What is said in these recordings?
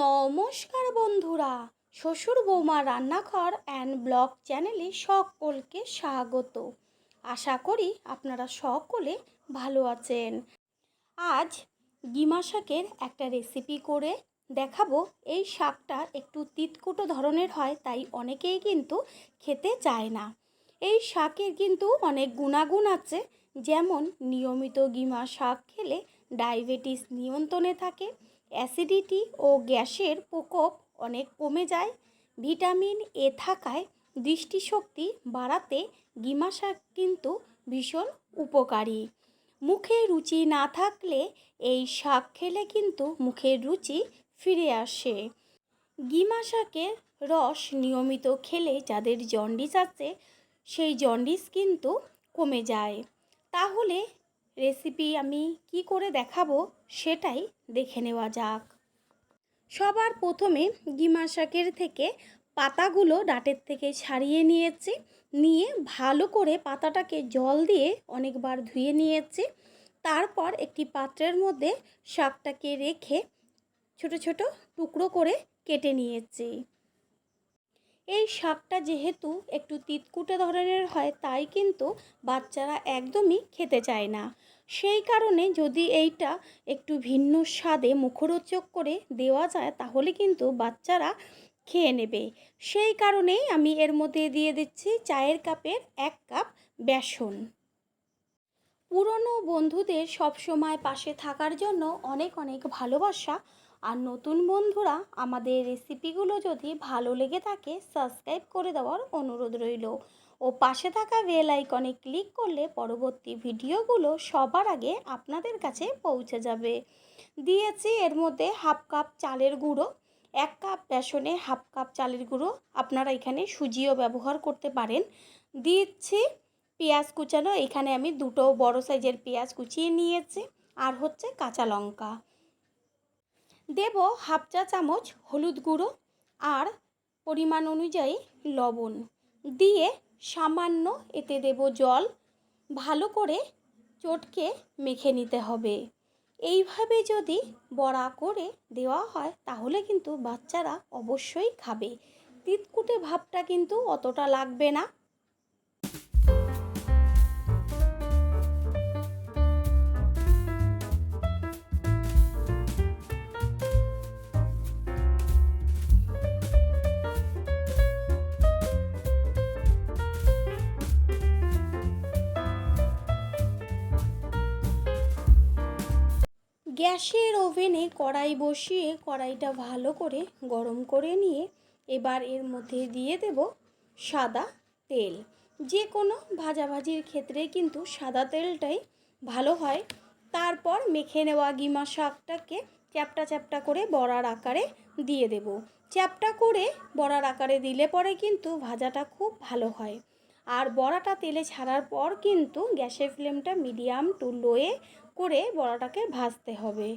নমস্কার বন্ধুরা, শ্বশুর বৌমা রান্নাঘর অ্যান্ড ব্লগ চ্যানেলে সকলকে স্বাগত। আশা করি আপনারা সকলে ভালো আছেন। আজ গিমা শাকের একটা রেসিপি করে দেখাবো। এই শাকটা একটু তিতকুটো ধরনের হয়, তাই অনেকেই কিন্তু খেতে চায় না। এই শাকের কিন্তু অনেক গুণাগুণ আছে, যেমন নিয়মিত গিমা শাক খেলে ডায়াবেটিস নিয়ন্ত্রণে থাকে অ্যাসিডিটি ও গ্যাসের প্রকোপ অনেক কমে যায়। ভিটামিন এ থাকায় দৃষ্টিশক্তি বাড়াতে গিমা শাক কিন্তু ভীষণ উপকারী। মুখে রুচি না থাকলে এই শাক খেলে কিন্তু মুখের রুচি ফিরে আসে। গিমা শাকের রস নিয়মিত খেলে যাদের জন্ডিস আছে, সেই জন্ডিস কিন্তু কমে যায়। তাহলে রেসিপি আমি কি করে দেখাবো সেটাই দেখে নেওয়া যাক। সবার প্রথমে গিমা শাকের থেকে পাতাগুলো ডাটের থেকে ছাড়িয়ে নিয়েছি। নিয়ে ভালো করে পাতাটাকে জল দিয়ে অনেকবার ধুয়ে নিয়েছি। তারপর একটি পাত্রের মধ্যে শাকটাকে রেখে ছোট ছোট টুকরো করে কেটে নিয়েছি। এই শাকটা যেহেতু একটু তিতকুটে ধরনের হয়, তাই কিন্তু বাচ্চারা একদমই খেতে চায় না। সেই কারণে যদি এইটা একটু ভিন্ন স্বাদে মুখরোচক করে দেওয়া যায়, তাহলে কিন্তু বাচ্চারা খেয়ে নেবে। সেই কারণেই আমি এর মধ্যে দিয়ে দিচ্ছি চায়ের কাপের এক কাপ বেসন। পুরনো বন্ধুদের সবসময় পাশে থাকার জন্য অনেক অনেক ভালোবাসা আর নতুন বন্ধুরা, আমাদের রেসিপিগুলো যদি ভালো লেগে থাকে সাবস্ক্রাইব করে দেওয়ার অনুরোধ রইল। ও পাশে থাকা বেল আইকনে ক্লিক করলে পরবর্তী ভিডিওগুলো সবার আগে আপনাদের কাছে পৌঁছে যাবে। দিয়েছি এর মধ্যে হাফ কাপ চালের গুঁড়ো, এক কাপ বেসনে হাফ কাপ চালের গুঁড়ো, আপনারা এখানে সুজিও ব্যবহার করতে পারেন। দিচ্ছি পেঁয়াজ কুচানো, এখানে আমি দুটো বড় সাইজের পেঁয়াজ কুচিয়ে নিয়েছি, আর হচ্ছে কাঁচা লঙ্কা। দেব হাফ চা চামচ হলুদ গুঁড়ো আর পরিমাণ অনুযায়ী লবণ। দিয়ে সামান্য এতে দেব জল। ভালো করে চটকে মেখে নিতে হবে। এইভাবে যদি বড়া করে দেওয়া হয়, তাহলে কিন্তু বাচ্চারা অবশ্যই খাবে। তিতকুটে ভাবটা কিন্তু অতটা লাগবে না। গ্যাসের ওভেনে কড়াই বসিয়ে কড়াইটা ভালো করে গরম করে নিয়ে এবার এর মধ্যে দিয়ে দেব সাদা তেল। যে কোনো ভাজাভাজির ক্ষেত্রে কিন্তু সাদা তেলটাই ভালো হয়। তারপর মেখে নেওয়া গিমা শাকটাকে চ্যাপটা চ্যাপটা করে বড়ার আকারে দিয়ে দেব। চ্যাপটা করে বড়ার আকারে দিলে পরে কিন্তু ভাজাটা খুব ভালো হয়। আর বড়াটা তেলে ছাড়ার পর কিন্তু গ্যাসের ফ্লেমটা মিডিয়াম টু লোয়ে করে বড়াটাকে ভাজতে হবে।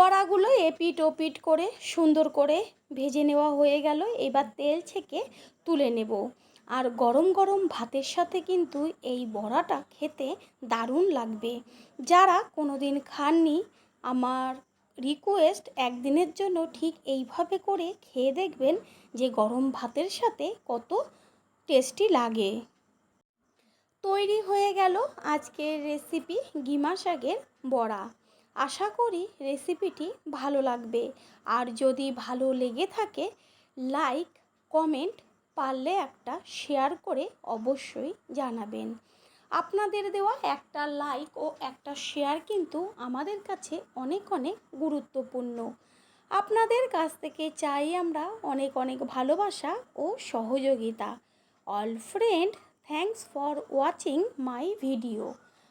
বড়াগুলো এপিট ওপিট করে সুন্দর করে ভেজে নেওয়া হয়ে গেল। এবার তেল ছেঁকে তুলে নেব। আর গরম গরম ভাতের সাথে কিন্তু এই বড়াটা খেতে দারুণ লাগবে। যারা কোনো দিন খাননি, আমার রিকোয়েস্ট একদিনের জন্য ঠিক এইভাবে করে খেয়ে দেখবেন যে গরম ভাতের সাথে কত টেস্টি লাগে। তৈরি হয়ে গেল আজকের রেসিপি গিমা শাকের বড়া। আশা করি রেসিপিটি ভালো লাগবে। আর যদি ভালো লেগে থাকে লাইক কমেন্ট পারলে একটা শেয়ার করে অবশ্যই জানাবেন। আপনাদের দেওয়া একটা লাইক ও একটা শেয়ার কিন্তু আমাদের কাছে অনেক অনেক গুরুত্বপূর্ণ। আপনাদের কাছ থেকে চাই আমরা অনেক অনেক ভালোবাসা ও সহযোগিতা। All friend thanks for watching my video